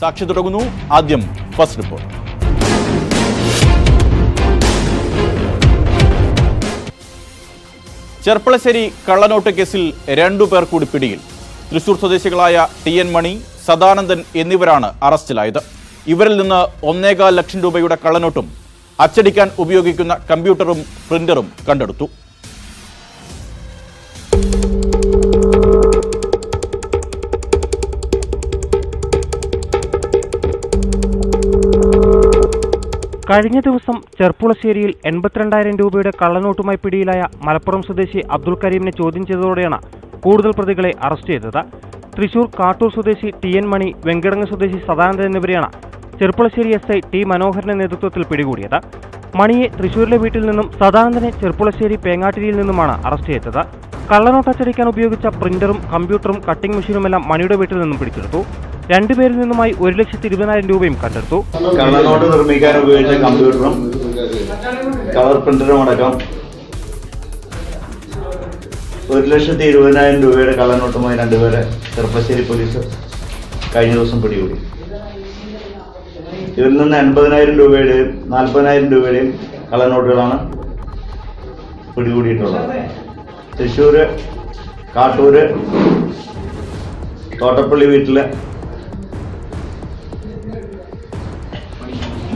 സാക്ഷി തുടങ്ങുന്നു. ആദ്യം ഫസ്റ്റ് റിപ്പോർട്ട്. ചെർപ്പളശ്ശേരി കള്ളനോട്ട് കേസിൽ രണ്ടു പേർ കൂടി പിടിയിൽ. തൃശൂർ സ്വദേശികളായ ടി എൻ മണി സദാനന്ദൻ എന്നിവരാണ് അറസ്റ്റിലായത്. ഇവരിൽ നിന്ന് ഒന്നേകാൽ ലക്ഷം രൂപയുടെ കള്ളനോട്ടും അച്ചടിക്കാൻ ഉപയോഗിക്കുന്ന കമ്പ്യൂട്ടറും പ്രിന്ററും കണ്ടെടുത്തു. കഴിഞ്ഞ ദിവസം ചെർപ്പുളശ്ശേരിയിൽ എൺപത്തിരണ്ടായിരം രൂപയുടെ കള്ളനോട്ടുമായി പിടിയിലായ മലപ്പുറം സ്വദേശി അബ്ദുൾ കരീമിനെ ചോദ്യം ചെയ്തതോടെയാണ് കൂടുതൽ പ്രതികളെ അറസ്റ്റ് ചെയ്തത്. തൃശൂർ കാട്ടൂർ സ്വദേശി ടി എൻ മണി വെങ്കടങ്ങ് സ്വദേശി സദാനന്ദൻ എന്നിവരെയാണ് ചെർപ്പുളശ്ശേരി എസ് ഐ ടി മനോഹരന്റെ നേതൃത്വത്തിൽ പിടികൂടിയത്. മണിയെ തൃശൂരിലെ വീട്ടിൽ നിന്നും സദാനന്ദനെ ചെർപ്പുളശ്ശേരി പേങ്ങാട്ടിരിയിൽ നിന്നുമാണ് അറസ്റ്റ് ചെയ്തത്. കള്ളനോട്ട് അച്ചടിക്കാൻ ഉപയോഗിച്ച പ്രിന്ററും കമ്പ്യൂട്ടറും കട്ടിംഗ് മെഷീനുമെല്ലാം മണിയുടെ വീട്ടിൽ നിന്നും പിടിച്ചെടുത്തു. രണ്ടുപേരിൽ നിന്നുമായി ഒരു ലക്ഷത്തി ഇരുപതിനായിരം രൂപയും കണ്ടെടുത്തു. കള്ളനോട്ട് നിർമ്മിക്കാൻ ഉപയോഗിച്ച കമ്പ്യൂട്ടറും കളർ പ്രിന്ററും അടക്കം ഒരു ലക്ഷത്തി ഇരുപതിനായിരം രൂപയുടെ കള്ളനോട്ടുമായി രണ്ടുപേരെ ചെറുപ്പശ്ശേരി പോലീസ് കഴിഞ്ഞ ദിവസം പിടികൂടി. ഇവരിൽ നിന്ന് എൺപതിനായിരം രൂപയുടെയും നാൽപ്പതിനായിരം രൂപയുടെയും കള്ളനോട്ടുകളാണ് പിടികൂടിയിട്ടുള്ളത്. തൃശ്ശൂര് കാട്ടൂര് തോട്ടപ്പള്ളി വീട്ടിലെ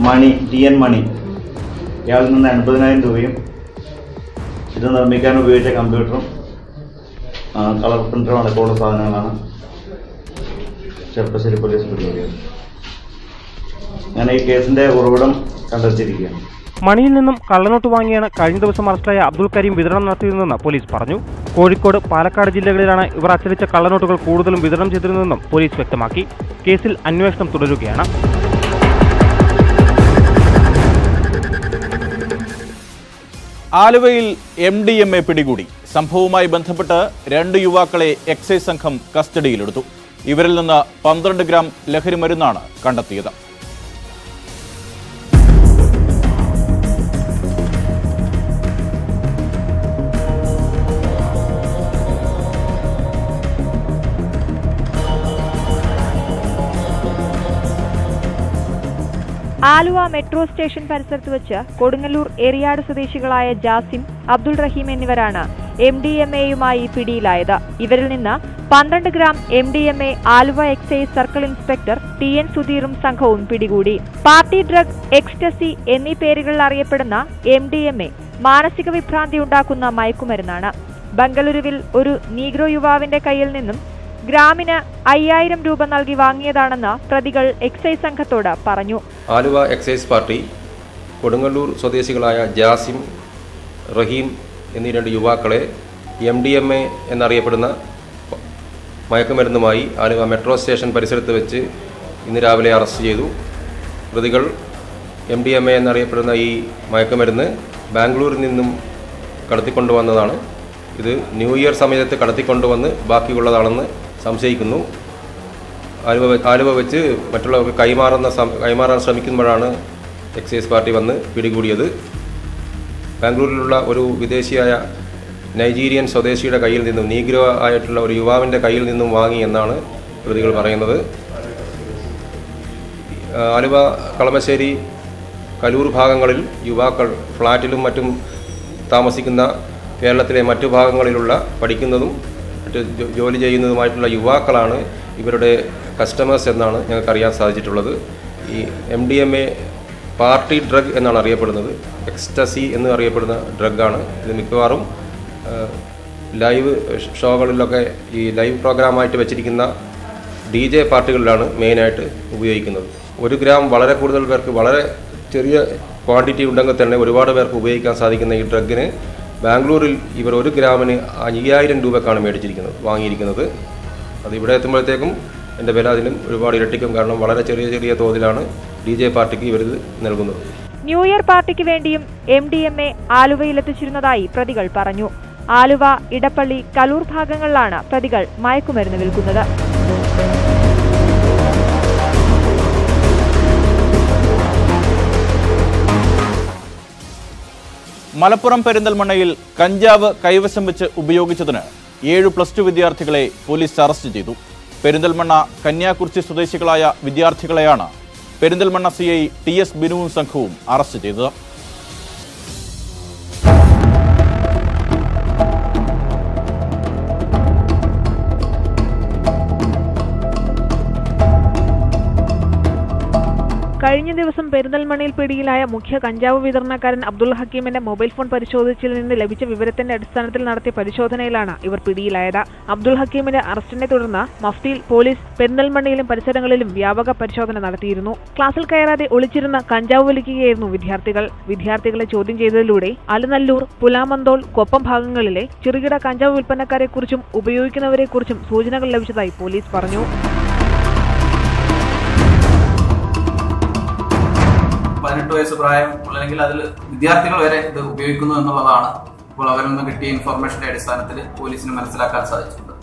മണി ടി എൻ മണി. ഇയാളിൽ നിന്ന് എൺപതിനായിരം രൂപയും ഇത് നിർമ്മിക്കാൻ ഉപയോഗിച്ച കമ്പ്യൂട്ടറും കളർ പ്രിന്ററും അടക്കമുള്ള സാധനങ്ങളാണ്. ചെറുപ്പശ്ശേരി പോലീസ് പിടികൂടിയത്. ഞാൻ ഈ കേസിന്റെ ഉറവിടം കണ്ടെത്തിയിരിക്കുകയാണ്. മണിയിൽ നിന്നും കള്ളനോട്ട് വാങ്ങിയാണ് കഴിഞ്ഞ ദിവസം അറസ്റ്റായ അബ്ദുൾ കരീം വിതരണം നടത്തിയതെന്ന് പോലീസ് പറഞ്ഞു. കോഴിക്കോട് പാലക്കാട് ജില്ലകളിലാണ് ഇവർ അച്ചടിച്ച കള്ളനോട്ടുകൾ കൂടുതലും വിതരണം ചെയ്തിരുന്നതെന്നും പോലീസ് വ്യക്തമാക്കി. കേസിൽ അന്വേഷണം തുടരുകയാണ്. ആലുവയിൽ എം ഡി എം എ പിടികൂടി. സംഭവവുമായി ബന്ധപ്പെട്ട് രണ്ട് യുവാക്കളെ എക്സൈസ് സംഘം കസ്റ്റഡിയിലെടുത്തു. ഇവരിൽ നിന്ന് പന്ത്രണ്ട് ഗ്രാം ലഹരി മരുന്നാണ് കണ്ടെത്തിയത്. ആലുവ മെട്രോ സ്റ്റേഷൻ പരിസരത്ത് വെച്ച് കൊടുങ്ങല്ലൂർ എറിയാട് സ്വദേശികളായ ജാസിം അബ്ദുൾ റഹീം എന്നിവരാണ് എം ഡി എം എയുമായി പിടിയിലായത്. ഇവരിൽ നിന്ന് പന്ത്രണ്ട് gram M D M A Aluva excise circle inspector T N സുധീറും സംഘവും പിടികൂടി. പാർട്ടി ഡ്രഗ് എക്സ്റ്റസി എന്നീ പേരുകളിൽ അറിയപ്പെടുന്ന എം ഡി എം എ മാനസിക വിഭ്രാന്തി ഉണ്ടാക്കുന്ന മയക്കുമരുന്നാണ്. ബംഗളൂരുവിൽ ഒരു നീഗ്രോ യുവാവിന്റെ കയ്യിൽ നിന്നും ഗ്രാമിന് അയ്യായിരം രൂപ നൽകി വാങ്ങിയതാണെന്ന് പ്രതികൾ എക്സൈസ് സംഘത്തോട് പറഞ്ഞു. ആലുവ എക്സൈസ് പാർട്ടി കൊടുങ്ങല്ലൂർ സ്വദേശികളായ ജാസിം റഹീം എന്നീ രണ്ട് യുവാക്കളെ എം ഡി എം എ എന്നറിയപ്പെടുന്ന മയക്കുമരുന്നുമായി ആലുവ മെട്രോ സ്റ്റേഷൻ പരിസരത്ത് വെച്ച് ഇന്ന് രാവിലെ അറസ്റ്റ് ചെയ്തു. പ്രതികൾ എം ഡി എം എ എന്നറിയപ്പെടുന്ന ഈ മയക്കുമരുന്ന് ബാംഗ്ലൂരിൽ നിന്നും കടത്തിക്കൊണ്ടുവന്നതാണ്. ഇത് ന്യൂ ഇയർ സമയത്ത് കടത്തിക്കൊണ്ടുവന്ന് ബാക്കിയുള്ളതാണെന്ന് സംശയിക്കുന്നു. ആലുവ ആലുവ മറ്റുള്ളവർക്ക് കൈമാറുന്ന കൈമാറാൻ ശ്രമിക്കുമ്പോഴാണ് എക്സൈസ് പാർട്ടി വന്ന് പിടികൂടിയത്. ബാംഗ്ലൂരിലുള്ള ഒരു വിദേശിയായ നൈജീരിയൻ സ്വദേശിയുടെ കയ്യിൽ നിന്നും നീഗ്രോ ആയിട്ടുള്ള ഒരു യുവാവിന്റെ കയ്യിൽ നിന്നും വാങ്ങി എന്നാണ് പ്രതികൾ പറയുന്നത്. ആലുവ കളമശ്ശേരി കലൂർ ഭാഗങ്ങളിൽ യുവാക്കൾ ഫ്ലാറ്റിലും മറ്റും താമസിക്കുന്ന കേരളത്തിലെ മറ്റു ഭാഗങ്ങളിലുള്ള പഠിക്കുന്നതും മറ്റ് ജോലി ചെയ്യുന്നതുമായിട്ടുള്ള യുവാക്കളാണ് ഇവരുടെ കസ്റ്റമേഴ്സ് എന്നാണ് ഞങ്ങൾക്ക് അറിയാൻ സാധിച്ചിട്ടുള്ളത്. ഈ M D M A party drug എന്നാണ് അറിയപ്പെടുന്നത്. എക്സ്റ്റസി എന്ന് അറിയപ്പെടുന്ന ഡ്രഗാണ് ഇത് മിക്കവാറും ലൈവ് ഷോകളിലൊക്കെ ഈ ലൈവ് പ്രോഗ്രാമായിട്ട് വെച്ചിരിക്കുന്ന ഡി ജെ പാർട്ടികളിലാണ് മെയിനായിട്ട് ഉപയോഗിക്കുന്നത്. ഒരു ഗ്രാം വളരെ കൂടുതൽ പേർക്ക് വളരെ ചെറിയ ക്വാണ്ടിറ്റി ഉണ്ടെങ്കിൽ തന്നെ ഒരുപാട് പേർക്ക് ഉപയോഗിക്കാൻ സാധിക്കുന്ന ഈ ഡ്രഗിന് ബാംഗ്ലൂരിൽ ഇവർ ഒരു ഗ്രാമിന് അയ്യായിരം രൂപക്കാണ് മേടിച്ചിരിക്കുന്നത് വാങ്ങിയിരിക്കുന്നത്. അത് ഇവിടെ എത്തുമ്പോഴത്തേക്കും എന്റെ വില അതിലും ഒരുപാട് ഇരട്ടിക്കും കാരണം വളരെ ചെറിയ ചെറിയ തോതിലാണ് ഡി ജെ പാർട്ടിക്ക് ഇവരിത് നൽകുന്നത്. ന്യൂ ഇയർ പാർട്ടിക്ക് വേണ്ടിയും എം ഡി എം എ ആലുവയിലെത്തിച്ചിരുന്നതായി പ്രതികൾ പറഞ്ഞു. ആലുവ ഇടപ്പള്ളി കലൂർ ഭാഗങ്ങളിലാണ് പ്രതികൾ മയക്കുമരുന്ന് വിൽക്കുന്നത്. മലപ്പുറം പെരിന്തൽമണ്ണയിൽ കഞ്ചാവ് കൈവശം വെച്ച് ഉപയോഗിച്ചതിന് ഏഴ് പ്ലസ് ടു വിദ്യാർത്ഥികളെ പോലീസ് അറസ്റ്റ് ചെയ്തു. പെരിന്തൽമണ്ണ കന്യാകുറിച്ചി സ്വദേശികളായ വിദ്യാർത്ഥികളെയാണ് Perinthalmanna C I T S ബിനുവും സംഘവും അറസ്റ്റ് ചെയ്തത്. കഴിഞ്ഞ ദിവസം പെരിന്തൽമണ്ണയിൽ പിടിയിലായ മുഖ്യ കഞ്ചാവ് വിതരണക്കാരൻ അബ്ദുൾ ഹക്കീമിന്റെ മൊബൈൽ ഫോൺ പരിശോധിച്ചിൽ നിന്ന് ലഭിച്ച വിവരത്തിന്റെ അടിസ്ഥാനത്തിൽ നടത്തിയ പരിശോധനയിലാണ് ഇവർ പിടിയിലായത്. അബ്ദുൾ ഹക്കീമിന്റെ അറസ്റ്റിനെ തുടർന്ന് മഫ്തിയിൽ പോലീസ് പെരിന്തൽമണ്ണയിലും പരിസരങ്ങളിലും വ്യാപക പരിശോധന നടത്തിയിരുന്നു. ക്ലാസ്സിൽ കയറാതെ ഒളിച്ചിരുന്ന കഞ്ചാവ് വലിക്കുകയായിരുന്നു വിദ്യാർത്ഥികൾ. വിദ്യാർത്ഥികളെ ചോദ്യം ചെയ്തതിലൂടെ അലനല്ലൂർ പുലാമന്തോൾ കൊപ്പം ഭാഗങ്ങളിലെ ചെറുകിട കഞ്ചാവ് വിൽപ്പനക്കാരെക്കുറിച്ചും ഉപയോഗിക്കുന്നവരെക്കുറിച്ചും സൂചനകൾ ലഭിച്ചതായി പോലീസ് പറഞ്ഞു. പതിനെട്ട് വയസ്സ് പ്രായം അല്ലെങ്കിൽ അതിൽ വിദ്യാർത്ഥികൾ വരെ ഇത് ഉപയോഗിക്കുന്നു എന്നുള്ളതാണ് ഇപ്പോൾ അവരിൽ നിന്ന് കിട്ടിയ ഇൻഫർമേഷന്റെ അടിസ്ഥാനത്തിൽ പോലീസിന് മനസ്സിലാക്കാൻ സാധിച്ചിട്ടുണ്ട്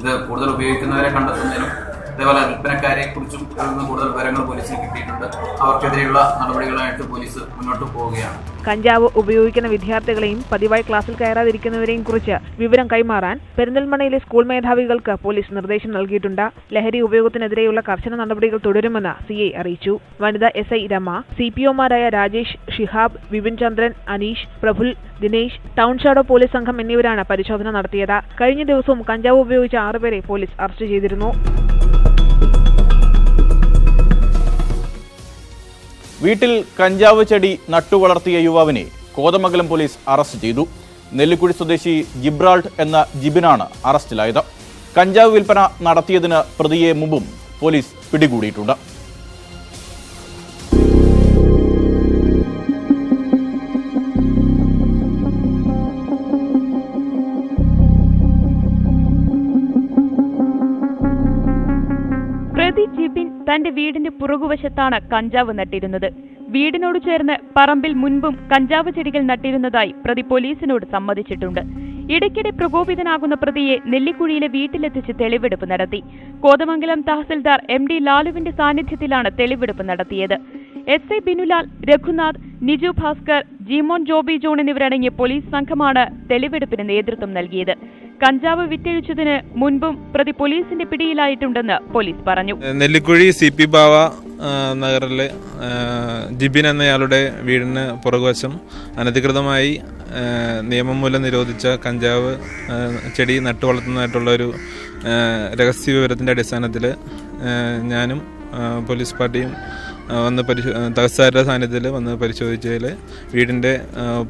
ഇത് കൂടുതൽ ഉപയോഗിക്കുന്നവരെ കണ്ടെത്തുന്നതിനും അതേപോലെ വിൽപ്പനക്കാരെ കുറിച്ചും നിന്ന് കൂടുതൽ വിവരങ്ങൾ പോലീസിന് കിട്ടിയിട്ടുണ്ട്. അവർക്കെതിരെയുള്ള നടപടികളായിട്ട് പോലീസ് മുന്നോട്ട് പോവുകയാണ്. കഞ്ചാവ് ഉപയോഗിക്കുന്ന വിദ്യാർത്ഥികളെയും പതിവായി ക്ലാസ്സിൽ കയറാതിരിക്കുന്നവരെയും കുറിച്ച് വിവരം കൈമാറാൻ പെരിന്തൽമണയിലെ സ്കൂൾ മേധാവികൾക്ക് പോലീസ് നിർദ്ദേശം നൽകിയിട്ടുണ്ട്. ലഹരി ഉപയോഗത്തിനെതിരെയുള്ള കർശന നടപടികൾ തുടരുമെന്ന് സി ഐ അറിയിച്ചു. വനിതാ S I Rama C P ഒമാരായ Rajesh Shihab Vipin Chandran Aneesh Praful Dinesh town shadow police സംഘം എന്നിവരാണ് പരിശോധന നടത്തിയത്. കഴിഞ്ഞ ദിവസവും കഞ്ചാവ് ഉപയോഗിച്ച ആറുപേരെ പോലീസ് അറസ്റ്റ് ചെയ്തിരുന്നു. വീട്ടിൽ കഞ്ചാവ് ചെടി നട്ടുവളർത്തിയ യുവാവിനെ കോതമംഗലം പോലീസ് അറസ്റ്റ് ചെയ്തു. നെല്ലിക്കുഴി സ്വദേശി ജിബ്രാൾട്ട് എന്ന ജിബിനാണ് അറസ്റ്റിലായത്. കഞ്ചാവ് വിൽപ്പന നടത്തിയതിന് പ്രതിയെ മുമ്പും പോലീസ് പിടികൂടിയിട്ടുണ്ട്. തന്റെ വീടിന്റെ പുറകുവശത്താണ് കഞ്ചാവ് നട്ടിരുന്നത്. വീടിനോട് ചേർന്ന് പറമ്പിൽ മുൻപും കഞ്ചാവ് ചെടികൾ നട്ടിരുന്നതായി പ്രതി പോലീസിനോട് സമ്മതിച്ചിട്ടുണ്ട്. ഇടയ്ക്കിടെ പ്രകോപിതനാകുന്ന പ്രതിയെ നെല്ലിക്കുഴിയിലെ വീട്ടിലെത്തിച്ച് തെളിവെടുപ്പ് നടത്തി. കോതമംഗലം തഹസിൽദാർ എം ഡി ലാലുവിന്റെ സാന്നിധ്യത്തിലാണ് തെളിവെടുപ്പ് നടത്തിയത്. S I Binulal Raghunath Niju Bhaskar Jimon Joby John എന്നിവരടങ്ങിയ പോലീസ് സംഘമാണ് തെളിവെടുപ്പിന് നേതൃത്വം നൽകിയത്. കഞ്ചാവ് വിറ്റഴിച്ചതിന് മുൻപും പ്രതി പോലീസിന്റെ പിടിയിലായിട്ടുണ്ടെന്ന് പോലീസ് പറഞ്ഞു. നെല്ലിക്കുഴി സി പി ബാവ നഗറിലെ ജിബിൻ എന്നയാളുടെ വീടിന് പുറകുവശം അനധികൃതമായി നിയമം മൂലം നിരോധിച്ച കഞ്ചാവ് ചെടി നട്ടു വളർത്തുന്നതായിട്ടുള്ള ഒരു രഹസ്യ വിവരത്തിന്റെ അടിസ്ഥാനത്തിൽ ഞാനും പോലീസ് പാർട്ടിയും വന്ന് പരിശോ തഹസാരുടെ സാന്നിധ്യത്തിൽ വന്ന് പരിശോധിച്ചതിൽ വീടിന്റെ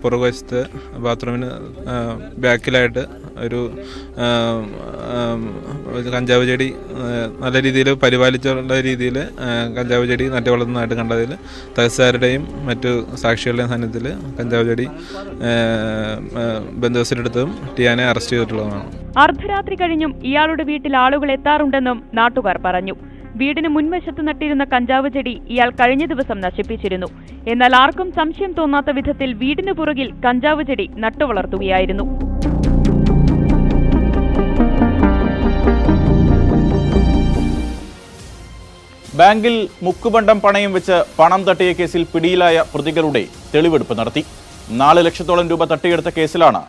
പുറകുവശത്ത് ബാത്റൂമിന് ബാക്കിലായിട്ട് ഒരു കഞ്ചാവ് ചെടി നല്ല രീതിയിൽ പരിപാലിച്ചുള്ള രീതിയിൽ കഞ്ചാവ് ചെടി നട്ടു വളർന്നതായിട്ട് കണ്ടതിൽ തഹസാരുടെയും മറ്റു സാക്ഷികളുടെയും സാന്നിധ്യത്തിൽ കഞ്ചാവ് ചെടി ബന്ധുവസിലെടുത്തും ടിയാനെ അറസ്റ്റ് ചെയ്തിട്ടുള്ളതാണ്. അർദ്ധരാത്രി കഴിഞ്ഞും ഇയാളുടെ വീട്ടിൽ ആളുകൾ എത്താറുണ്ടെന്നും നാട്ടുകാർ പറഞ്ഞു. വീടിന് മുൻവശത്ത് നട്ടിരുന്ന കഞ്ചാവ് ചെടി ഇയാൾ കഴിഞ്ഞ ദിവസം നശിപ്പിച്ചിരുന്നു. എന്നാൽ ആർക്കും സംശയം തോന്നാത്ത വിധത്തിൽ വീടിന് പുറകിൽ കഞ്ചാവ് ചെടി നട്ടുവളർത്തുകയായിരുന്നു. ബാങ്കിൽ മുക്കുബണ്ടം പണയം വെച്ച് പണം തട്ടിയ കേസിൽ പിടിയിലായ പ്രതികളുടെ തെളിവെടുപ്പ് നടത്തി. നാല് ലക്ഷത്തോളം രൂപ തട്ടിയെടുത്ത കേസിലാണ്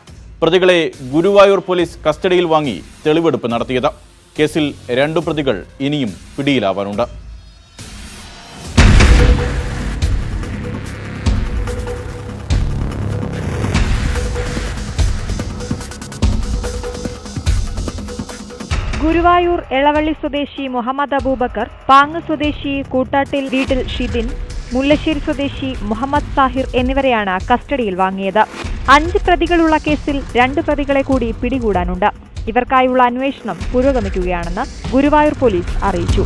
പ്രതികളെ ഗുരുവായൂർ പോലീസ് കസ്റ്റഡിയിൽ വാങ്ങി തെളിവെടുപ്പ് നടത്തിയത്. കേസിൽ രണ്ടു പ്രതികൾ ഇനിയും പിടിയിലാവാനുണ്ട്. ഗുരുവായൂർ എളവള്ളി സ്വദേശി മുഹമ്മദ് അബൂബക്കർ പാങ് സ്വദേശി കൂട്ടാട്ടിൽ വീട്ടിൽ ഷിദിൻ മുല്ലശ്ശേരി സ്വദേശി മുഹമ്മദ് സാഹിർ എന്നിവരെയാണ് കസ്റ്റഡിയിൽ വാങ്ങിയത്. അഞ്ച് പ്രതികളുള്ള കേസിൽ രണ്ട് പ്രതികളെ കൂടി പിടികൂടാനുണ്ട്. ഇവർക്കായുള്ള അന്വേഷണം പുരോഗമിക്കുകയാണെന്ന് ഗുരുവായൂർ പോലീസ് അറിയിച്ചു.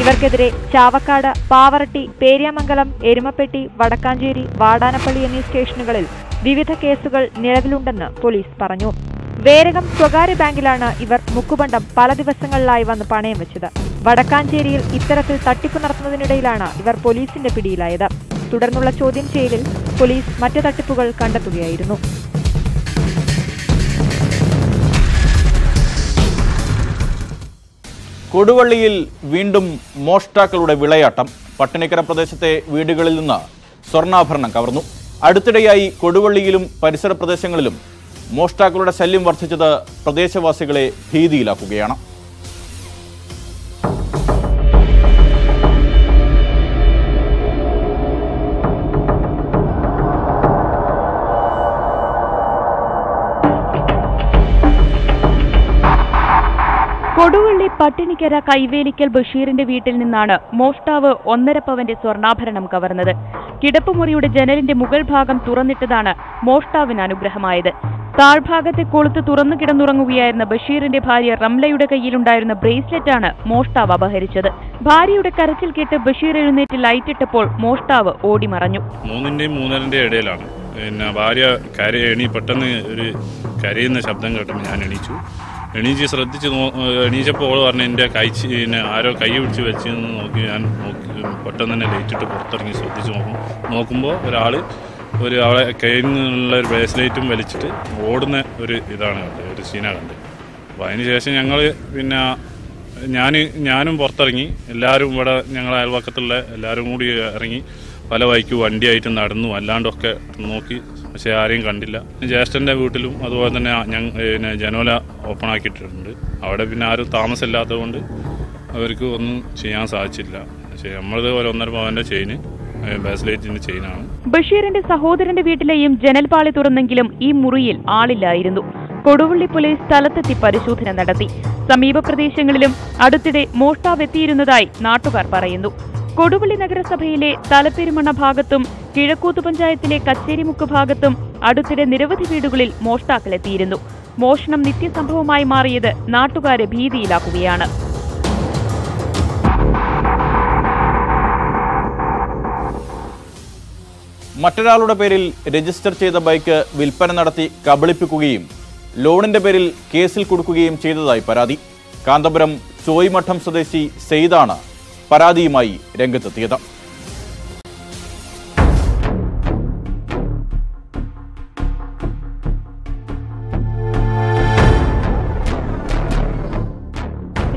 ഇവർക്കെതിരെ ചാവക്കാട് പാവറട്ടി പേരിയാമംഗലം എരുമപ്പെട്ടി വടക്കാഞ്ചേരി വാടാനപ്പള്ളി എന്നീ സ്റ്റേഷനുകളിൽ വിവിധ കേസുകൾ നിലവിലുണ്ടെന്ന് പോലീസ് പറഞ്ഞു. വേരകം സ്വകാര്യ ബാങ്കിലാണ് ഇവർ മുക്കുബണ്ടം പല ദിവസങ്ങളിലായി വന്ന് പണയം വെച്ചത്. വടക്കാഞ്ചേരിയിൽ ഇത്തരത്തിൽ തട്ടിപ്പ് നടത്തുന്നതിനിടയിലാണ് ഇവർ പോലീസിന്റെ പിടിയിലായത്. തുടർന്നുള്ള ചോദ്യം ചെയ്യലിൽ പോലീസ് മറ്റ് തട്ടിപ്പുകൾ കണ്ടെത്തുകയായിരുന്നു. കൊടുവള്ളിയിൽ വീണ്ടും മോഷ്ടാക്കളുടെ വിളയാട്ടം. പട്ടിണിക്കര പ്രദേശത്തെ വീടുകളിൽ നിന്ന് സ്വർണാഭരണം കവർന്നു. അടുത്തിടെയായി കൊടുവള്ളിയിലും പരിസര പ്രദേശങ്ങളിലും മോഷ്ടാക്കളുടെ ശല്യം വർദ്ധിച്ചത് പ്രദേശവാസികളെ ഭീതിയിലാക്കുകയാണ്. കൊടുവള്ളി പട്ടിണിക്കര കൈവേലിക്കൽ ബഷീറിന്റെ വീട്ടിൽ നിന്നാണ് മോഷ്ടാവ് ഒന്നര പവന്റെ സ്വർണാഭരണം കവർന്നത്. കിടപ്പുമുറിയുടെ ജനലിന്റെ മുകൾ ഭാഗം തുറന്നിട്ടതാണ് മോഷ്ടാവിന് അനുഗ്രഹമായത്. താഴ്ഭാഗത്തെ കൊളുത്ത് തുറന്നു കിടന്നുറങ്ങുകയായിരുന്ന ബഷീറിന്റെ ഭാര്യ റംലയുടെ കയ്യിലുണ്ടായിരുന്ന ബ്രേസ്ലെറ്റാണ് മോഷ്ടാവ് അപഹരിച്ചത്. ഭാര്യയുടെ കരച്ചിൽ കേട്ട് ബഷീർ എഴുന്നേറ്റ് ലൈറ്റിട്ടപ്പോൾ മോഷ്ടാവ് ഓടിമറഞ്ഞു. മറഞ്ഞു ഇടയിലാണ്. പിന്നെ ഭാര്യ കര പെട്ടെന്ന് ഒരു കരയുന്ന ശബ്ദം കേട്ടപ്പോൾ ഞാൻ എണീച്ചു. എണീച്ച് ശ്രദ്ധിച്ച് എണീച്ചപ്പോൾ ഓൾ പറഞ്ഞു എന്റെ കൈ പിന്നെ ആരോ കൈ പിടിച്ച് വെച്ചെന്ന് നോക്കി ഞാൻ നോക്കി പെട്ടെന്ന് തന്നെ ലൈറ്റിട്ട് പുറത്തിറങ്ങി ശ്രദ്ധിച്ച് നോക്കും. നോക്കുമ്പോൾ ഒരാൾ ഒരു അവളെ കയ്യിൽ നിന്നുള്ള ഒരു ബ്രേസ്ലൈറ്റും വലിച്ചിട്ട് ഓടുന്ന ഒരു ഇതാണ് കണ്ടത് ഒരു സീന കണ്ടത് അപ്പോൾ അതിന് ശേഷം ഞങ്ങൾ പിന്നെ ഞാൻ ഞാനും പുറത്തിറങ്ങി. എല്ലാവരും ഇവിടെ ഞങ്ങളെ അയൽവക്കത്തുള്ള എല്ലാവരും കൂടി ഇറങ്ങി. പല വഴിക്ക് വണ്ടിയായിട്ട് നടന്നു. അല്ലാണ്ടൊക്കെ നോക്കി. പക്ഷേ ആരെയും കണ്ടില്ല. ജ്യേഷ്ഠന്റെ വീട്ടിലും അതുപോലെ തന്നെ ഞങ്ങൾ പിന്നെ ജനോല ഓപ്പൺ ആക്കിയിട്ടുണ്ട്. അവിടെ പിന്നെ ആരും താമസമില്ലാത്തതുകൊണ്ട് അവർക്ക് ഒന്നും ചെയ്യാൻ സാധിച്ചില്ല. പക്ഷേ നമ്മളത് ഒരു ഒന്നര പവന്റെ ചെയിന് ബാസ്ലൈറ്റിന്റെ ചെയിനാണ് ബഷീറിന്റെ സഹോദരന്റെ വീട്ടിലെയും ജനൽപാളി തുറന്നെങ്കിലും ഈ മുറിയിൽ ആളില്ലായിരുന്നു. കൊടുവള്ളി പോലീസ് സ്ഥലത്തെത്തി പരിശോധന നടത്തി. സമീപ പ്രദേശങ്ങളിലും അടുത്തിടെ മോഷ്ടാവെത്തിയിരുന്നതായി നാട്ടുകാർ പറയുന്നു. കൊടുവള്ളി നഗരസഭയിലെ തലപ്പെരുമണ ഭാഗത്തും കിഴക്കൂത്ത് പഞ്ചായത്തിലെ കച്ചേരിമുക്ക് ഭാഗത്തും അടുത്തിടെ നിരവധി വീടുകളിൽ മോഷ്ടാക്കളെത്തിയിരുന്നു മോഷണം നിത്യസംഭവമായി മാറിയത് നാട്ടുകാരെ ഭീതിയിലാക്കുകയാണ്. മറ്റൊരാളുടെ പേരിൽ രജിസ്റ്റർ ചെയ്ത ബൈക്ക് വിൽപ്പന നടത്തി കബളിപ്പിക്കുകയും ലോണിന്റെ പേരിൽ കേസിൽ കൊടുക്കുകയും ചെയ്തതായി പരാതി. കാന്തപുരം ചോയ്മഠം സ്വദേശി സെയ്ദാണ് പരാതിയുമായി രംഗത്തെത്തിയത്.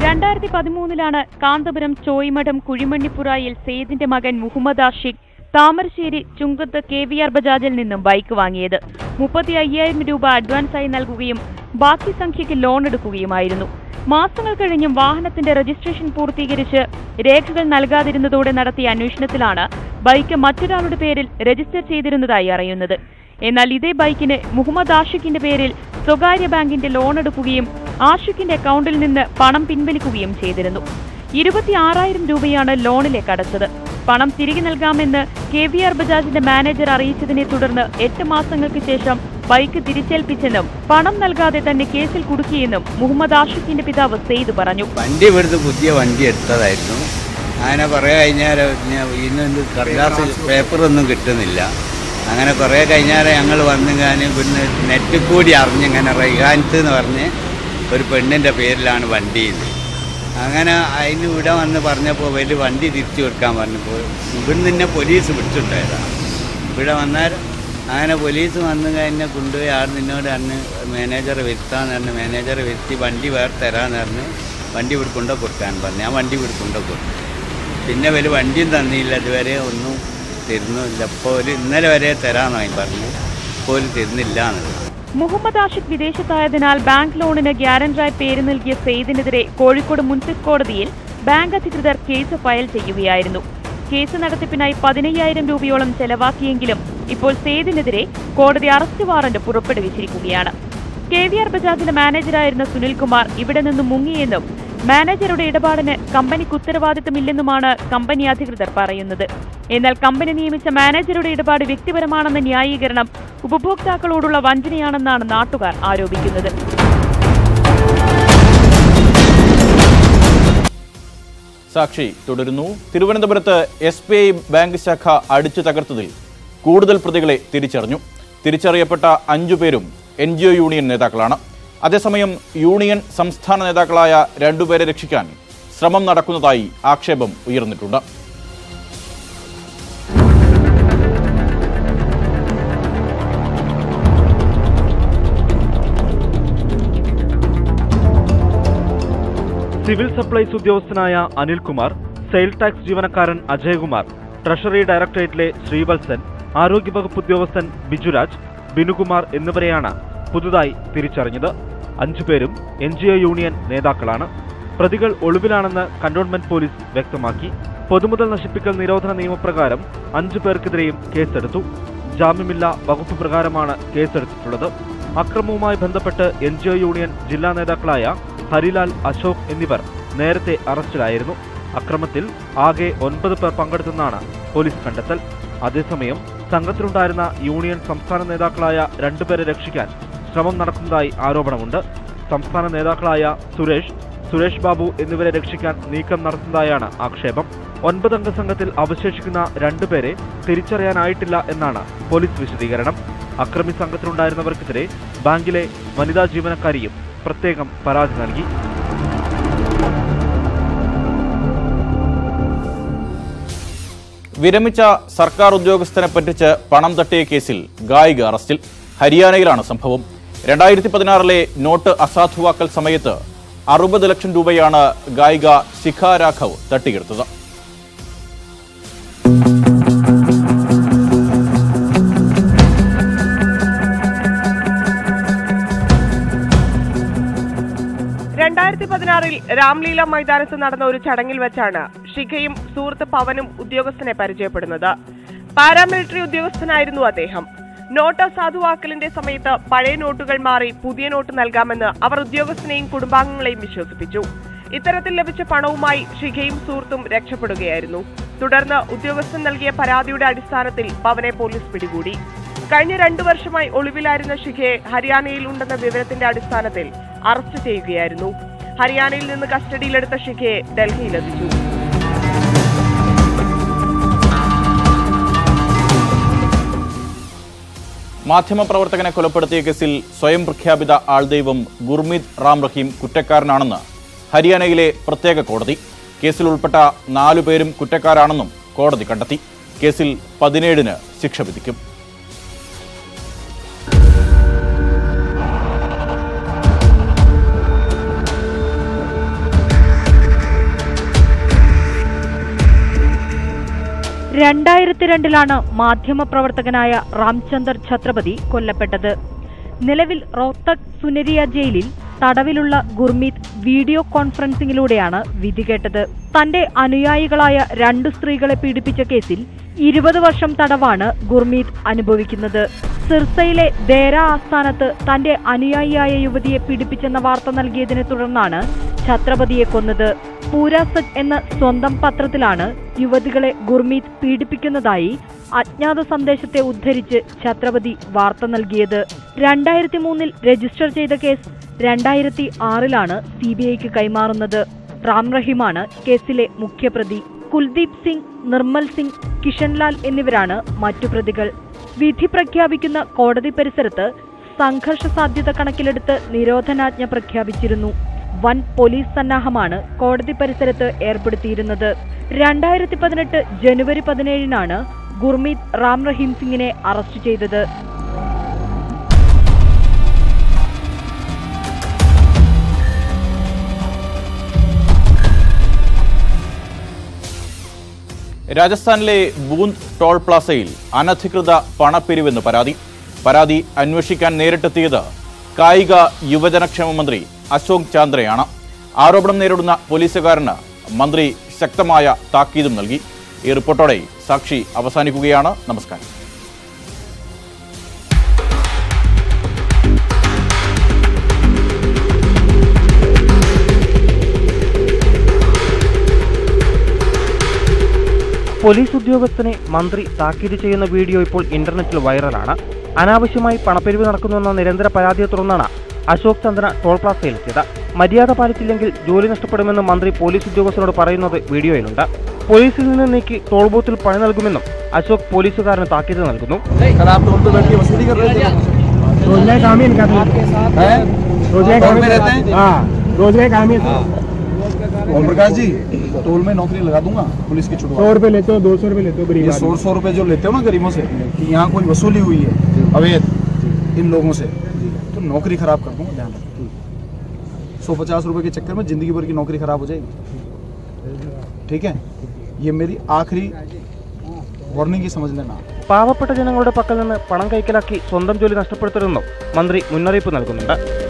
രണ്ടായിരത്തി പതിമൂന്നിലാണ് കാന്തപുരം ചോയ്മഠം കുഴിമണ്ണിപ്പുറായിൽ സെയ്ദിന്റെ മകൻ മുഹമ്മദ് ആഷിഖ് താമരശ്ശേരി ചുങ്കത്ത് കെ വി ആർ ബജാജിൽ നിന്നും ബൈക്ക് വാങ്ങിയത്. മുപ്പത്തി അയ്യായിരം രൂപ അഡ്വാൻസായി നൽകുകയും ബാക്കി സംഖ്യയ്ക്ക് ലോൺ എടുക്കുകയുമായിരുന്നു. മാസങ്ങൾ കഴിഞ്ഞും വാഹനത്തിന്റെ രജിസ്ട്രേഷൻ പൂർത്തീകരിച്ച് രേഖകൾ നൽകാതിരുന്നതോടെ നടത്തിയ അന്വേഷണത്തിലാണ് ബൈക്ക് മറ്റൊരാളുടെ പേരിൽ രജിസ്റ്റർ ചെയ്തിരുന്നതായി അറിയുന്നത്. എന്നാൽ ഇതേ ബൈക്കിന് മുഹമ്മദ് ആഷിഖിന്റെ പേരിൽ സ്വകാര്യ ബാങ്കിന്റെ ലോൺ എടുക്കുകയും ആഷിഖിന്റെ അക്കൗണ്ടിൽ നിന്ന് പണം പിൻവലിക്കുകയും ചെയ്തിരുന്നു. ഇരുപത്തിയാറായിരം രൂപയാണ് ലോണിലേക്ക് അടച്ചത്. പണം തിരികെ നൽകാമെന്ന് കെ വി ആർ ബജാജിന്റെ മാനേജർ അറിയിച്ചതിനെ തുടർന്ന് എട്ട് മാസങ്ങൾക്ക് ശേഷം ബൈക്ക് തിരിച്ചേൽപ്പിച്ചെന്നും പണം നൽകാതെ തന്നെ കേസിൽ കുടുക്കിയെന്നും മുഹമ്മദ് ആഷിഖിന്റെ പിതാവ് സെയ്ദ് പറഞ്ഞു. വണ്ടി ഇവിടുന്ന് പുതിയ വണ്ടി എടുത്തതായിരുന്നു. അങ്ങനെ കുറേ കഴിഞ്ഞാൽ ഇന്ന് കടലാസ് പേപ്പറൊന്നും കിട്ടുന്നില്ല. അങ്ങനെ കുറേ കഴിഞ്ഞാൽ ഞങ്ങൾ വന്നു പിന്നെ നെറ്റ് കൂടി അറിഞ്ഞിങ്ങനെ റൈഹാൻത്ത് എന്ന് പറഞ്ഞ് ഒരു പെണ്ണിന്റെ പേരിലാണ് വണ്ടി അങ്ങനെ അതിന് ഇവിടെ വന്ന് പറഞ്ഞപ്പോൾ വലിയ വണ്ടി തിരിച്ചു കൊടുക്കാൻ പറഞ്ഞപ്പോൾ ഇവിടുന്ന് തന്നെ പോലീസ് പിടിച്ചിട്ടായതാണ് ഇവിടെ വന്നാൽ അങ്ങനെ പോലീസ് വന്ന് കഴിഞ്ഞാൽ കൊണ്ടുപോയി ആൾ നിന്നോട് അന്ന് മാനേജറെ വരുത്താന്ന് പറഞ്ഞു മാനേജറെ വരുത്തി വണ്ടി വേറെ തരാന്ന് പറഞ്ഞ് വണ്ടി ഇവിടെ കൊണ്ടു കൊടുക്കാൻ പറഞ്ഞു. ഞാൻ വണ്ടി ഇവിടെ കൊണ്ടു കൊടുത്തു. പിന്നെ വലിയ വണ്ടിയും തന്നില്ല ഇതുവരെ ഒന്നും തരുന്നില്ല ഇപ്പോൾ ഒരു ഇന്നലെ വരെ തരാമെന്നായി പറഞ്ഞു. ഇപ്പോൾ ഒരു തരുന്നില്ല എന്നുള്ളത് മുഹമ്മദ് ആഷിഖ് വിദേശത്തായതിനാൽ ബാങ്ക് ലോണിന് ഗ്യാരണ്ടറായി പേര് നൽകിയ സെയ്ദിനെതിരെ കോഴിക്കോട് മുൻസിഫ് കോടതിയിൽ ബാങ്ക് അധികൃതർ കേസ് ഫയൽ ചെയ്യുകയായിരുന്നു. കേസ് നടത്തിപ്പിനായി പതിനയ്യായിരം രൂപയോളം ചെലവാക്കിയെങ്കിലും ഇപ്പോൾ സെയ്ദിനെതിരെ കോടതി അറസ്റ്റ് വാറന്റ് പുറപ്പെടുവിച്ചിരിക്കുകയാണ്. കെ വി ആർ ബജാജിന്റെ മാനേജറായിരുന്ന സുനിൽകുമാർ ഇവിടെ നിന്നും മുങ്ങിയെന്നും മാനേജറുടെ ഇടപാടിന് കമ്പനിക്ക് ഉത്തരവാദിത്തമില്ലെന്നുമാണ് കമ്പനി അധികൃതർ പറയുന്നത്. എന്നാൽ കമ്പനി നിയമിച്ച മാനേജറുടെ ഇടപാട് വ്യക്തിപരമാണെന്ന ന്യായീകരണം ഉപഭോക്താക്കളോടുള്ള വഞ്ചനയാണെന്നാണ് നാട്ടുകാർ ആരോപിക്കുന്നത്. സാക്ഷി തുടരുന്നു. തിരുവനന്തപുരത്ത് എസ് ബി ഐ ബാങ്ക് ശാഖ അടിച്ചു തകർത്തതിൽ കൂടുതൽ പ്രതികളെ തിരിച്ചറിഞ്ഞു. തിരിച്ചറിയപ്പെട്ട അഞ്ചു പേരും എൻ യൂണിയൻ നേതാക്കളാണ്. അതേസമയം യൂണിയൻ സംസ്ഥാന നേതാക്കളായ രണ്ടുപേരെ രക്ഷിക്കാൻ ശ്രമം നടക്കുന്നതായി ആക്ഷേപം ഉയർന്നിട്ടുണ്ട്. സിവിൽ സപ്ലൈസ് ഉദ്യോഗസ്ഥനായ അനിൽകുമാർ സെയിൽ ടാക്സ് ജീവനക്കാരൻ അജയകുമാർ ട്രഷറി ഡയറക്ടറേറ്റിലെ ശ്രീവത്സൻ ആരോഗ്യവകുപ്പ് ഉദ്യോഗസ്ഥൻ ബിജുരാജ് ബിനുകുമാർ എന്നിവരെയാണ് പുതുതായി തിരിച്ചറിഞ്ഞത്. അഞ്ചുപേരും എൻ ജി ഒ യൂണിയൻ നേതാക്കളാണ്. പ്രതികൾ ഒളിവിലാണെന്ന് കന്റോൺമെന്റ് പോലീസ് വ്യക്തമാക്കി. പൊതുമുതൽ നശിപ്പിക്കൽ നിരോധന നിയമപ്രകാരം അഞ്ചു പേർക്കെതിരെയും കേസെടുത്തു. ജാമ്യമില്ല വകുപ്പ് പ്രകാരമാണ് കേസെടുത്തിട്ടുള്ളത്. അക്രമവുമായി ബന്ധപ്പെട്ട് എൻ ജി ഒ യൂണിയൻ ജില്ലാ നേതാക്കളായ ഹരിലാൽ അശോക് എന്നിവർ നേരത്തെ അറസ്റ്റിലായിരുന്നു. അക്രമത്തിൽ ആകെ ഒൻപത് പേർ പങ്കെടുത്തെന്നാണ് പോലീസ് കണ്ടെത്തൽ. അതേസമയം സംഘത്തിലുണ്ടായിരുന്ന യൂണിയൻ സംസ്ഥാന നേതാക്കളായ രണ്ടുപേരെ രക്ഷിക്കാൻ ശ്രമം നടക്കുന്നതായി ആരോപണമുണ്ട്. സംസ്ഥാന നേതാക്കളായ സുരേഷ് സുരേഷ് ബാബു എന്നിവരെ രക്ഷിക്കാൻ നീക്കം നടത്തുന്നതായാണ് ആക്ഷേപം. ഒൻപതംഗ സംഘത്തിൽ അവശേഷിക്കുന്ന രണ്ടുപേരെ തിരിച്ചറിയാനായിട്ടില്ല എന്നാണ് പോലീസ് വിശദീകരണം. അക്രമി സംഘത്തിലുണ്ടായിരുന്നവർക്കെതിരെ ബാങ്കിലെ വനിതാ ജീവനക്കാരിയും പ്രത്യേകം പരാതി നൽകി. വിരമിച്ച സർക്കാർ ഉദ്യോഗസ്ഥനെ പറ്റിച്ച് പണം തട്ടിയ കേസിൽ ഗായിക അറസ്റ്റിൽ. ഹരിയാനയിലാണ് സംഭവം. രണ്ടായിരത്തി പതിനാറിലെ നോട്ട് അസാധുവാക്കൽ സമയത്ത് അറുപത് ലക്ഷം രൂപയാണ് ഗായിക ശിഖ രാഘവ് തട്ടിയെടുത്തത്. രണ്ടായിരത്തി പതിനാറിൽ രാംലീല മൈതാനത്ത് നടന്ന ഒരു ചടങ്ങിൽ വെച്ചാണ് ശിഖയും സുഹൃത്ത് പവനും ഉദ്യോഗസ്ഥനെ പരിചയപ്പെടുന്നത്. പാരാമിലിറ്ററി ഉദ്യോഗസ്ഥനായിരുന്നു അദ്ദേഹം. നോട്ട് അസാധുവാക്കലിന്റെ സമയത്ത് പഴയ നോട്ടുകൾ മാറി പുതിയ നോട്ട് നൽകാമെന്ന് അവർ ഉദ്യോഗസ്ഥനെയും കുടുംബാംഗങ്ങളെയും വിശ്വസിപ്പിച്ചു. ഇത്തരത്തിൽ ലഭിച്ച പണവുമായി ശിഖയും സുഹൃത്തും രക്ഷപ്പെടുകയായിരുന്നു. തുടർന്ന് ഉദ്യോഗസ്ഥൻ നൽകിയ പരാതിയുടെ അടിസ്ഥാനത്തിൽ പവനെ പോലീസ് പിടികൂടി. കഴിഞ്ഞ രണ്ടു വർഷമായി ഒളിവിലായിരുന്ന ശിഖയെ ഹരിയാനയിൽ ഉണ്ടെന്ന വിവരത്തിന്റെ അടിസ്ഥാനത്തിൽ അറസ്റ്റ് ചെയ്യുകയായിരുന്നു. ഹരിയാനയിൽ നിന്ന് കസ്റ്റഡിയിലെടുത്ത ശിഖയെ ഡൽഹിയിലെത്തിച്ചു മാധ്യമപ്രവർത്തകനെ കൊലപ്പെടുത്തിയ കേസിൽ സ്വയം പ്രഖ്യാപിത ആൾദൈവം ഗുർമീത് റാം റഹീം കുറ്റക്കാരനാണെന്ന് ഹരിയാനയിലെ പ്രത്യേക കോടതി. കേസിൽ ഉൾപ്പെട്ട നാലുപേരും കുറ്റക്കാരാണെന്നും കോടതി കണ്ടെത്തി. കേസിൽ പതിനേഴിന് ശിക്ഷ വിധിക്കും. രണ്ടായിരത്തി രണ്ടിലാണ് മാധ്യമപ്രവർത്തകനായ രാംചന്ദർ ഛത്രപതി കൊല്ലപ്പെട്ടത്. നിലവിൽ റോഹ്തക് സുനരിയ ജയിലിൽ തടവിലുള്ള ഗുർമീത് വീഡിയോ കോൺഫറൻസിംഗിലൂടെയാണ് വിധി കേട്ടത്. തന്റെ അനുയായികളായ രണ്ടു സ്ത്രീകളെ പീഡിപ്പിച്ച കേസിൽ ഇരുപത് വർഷം തടവാണ് ഗുർമീത് അനുഭവിക്കുന്നത്. സിർസയിലെ ദേര ആസ്ഥാനത്ത് തന്റെ അനുയായിയായ യുവതിയെ പീഡിപ്പിച്ചെന്ന വാർത്ത നൽകിയതിനെ തുടർന്നാണ് ഛത്രപതിയെ കൊന്നത്. പൂരാസജ് എന്ന സ്വന്തം പത്രത്തിലാണ് യുവതികളെ ഗുർമീത് പീഡിപ്പിക്കുന്നതായി അജ്ഞാത സന്ദേശത്തെ ഉദ്ധരിച്ച് ഛത്രപതി വാർത്ത നൽകിയത്. രണ്ടായിരത്തി മൂന്നിൽ രജിസ്റ്റർ ചെയ്ത കേസ് രണ്ടായിരത്തി ആറിലാണ് സി ബി ഐക്ക് കൈമാറുന്നത്. റാം റഹീമാണ് കേസിലെ മുഖ്യപ്രതി കുൽദീപ് സിംഗ് നിർമ്മൽ സിംഗ് കിഷൻലാൽ എന്നിവരാണ് മറ്റു പ്രതികൾ. വിധി പ്രഖ്യാപിക്കുന്ന കോടതി പരിസരത്ത് സംഘർഷ സാധ്യത കണക്കിലെടുത്ത് നിരോധനാജ്ഞ പ്രഖ്യാപിച്ചിരുന്നു. വൻ പോലീസ് സന്നാഹമാണ് കോടതി പരിസരത്ത് ഏർപ്പെടുത്തിയിരുന്നത്. രണ്ടായിരത്തി പതിനെട്ട് ജനുവരി പതിനേഴിനാണ് ഗുർമീത് റാം റഹീം സിംഗിനെ അറസ്റ്റ് ചെയ്തത്. രാജസ്ഥാനിലെ ബൂന്ദ് ടോൾ പ്ലാസയിൽ അനധികൃത പണപ്പിരിവെന്ന് പരാതി. പരാതി അന്വേഷിക്കാൻ നേരിട്ടെത്തിയത് കായിക യുവജനക്ഷേമ മന്ത്രി അശോക് ചാന്ദ്രയാണ്. ആരോപണം നേരിടുന്ന പോലീസുകാരന് മന്ത്രി ശക്തമായ താക്കീതും നൽകി. ഈ റിപ്പോർട്ടോടെ സാക്ഷി അവസാനിക്കുകയാണ്. നമസ്കാരം. പോലീസ് ഉദ്യോഗസ്ഥനെ മന്ത്രി താക്കീത് ചെയ്യുന്ന വീഡിയോ ഇപ്പോൾ ഇന്റർനെറ്റിൽ വൈറലാണ്. അനാവശ്യമായി പണപ്പെരിവ് നടക്കുന്നുവെന്ന നിരന്തര പരാതിയെ തുടർന്നാണ് അശോക് ചന്ദ്ര ടോൾ പ്ലാസയിലെത്തിയത് മര്യാദ പാലിച്ചില്ലെങ്കിൽ ജോലി നഷ്ടപ്പെടുമെന്ന് മന്ത്രി പോലീസ് ഉദ്യോഗസ്ഥരോട് പറയുന്നത് വീഡിയോയിലുണ്ട് പോലീസിൽ നിന്ന് നീക്കി ടോൾ ബൂത്തിൽ പണി നൽകുമെന്നും അശോക് പോലീസുകാരന് താക്കീത് നൽകുന്നു रोजगार काम ही इनका रोजगार काम में रहते हैं हाँ रोजगार काम ही ओम प्रकाश जी टोल में नौकरी लगा दूंगा पुलिस की छुटवा सौ रुपए लेते हो दो सौ रुपए लेते हो गरीब ये सौ आदमी। सौ रुपए जो लेते हो ना गरीबों से कि यहाँ कोई वसूली हुई है अवैध इन लोगों से तो नौकरी खराब कर दूंगा ध्यान रखो सौ पचास रुपए के चक्कर में जिंदगी भर की नौकरी खराब हो जाएगी ठीक है ये मेरी आखिरी वार्निंग ही समझ लेना പാവപ്പെട്ട ജനങ്ങളുടെ പക്കൽ നിന്ന് പണം കൈക്കലാക്കി സ്വന്തം ജോലി നഷ്ടപ്പെടുത്തരുതെന്നും മന്ത്രി മുന്നറിയിപ്പ് നൽകുന്നുണ്ട്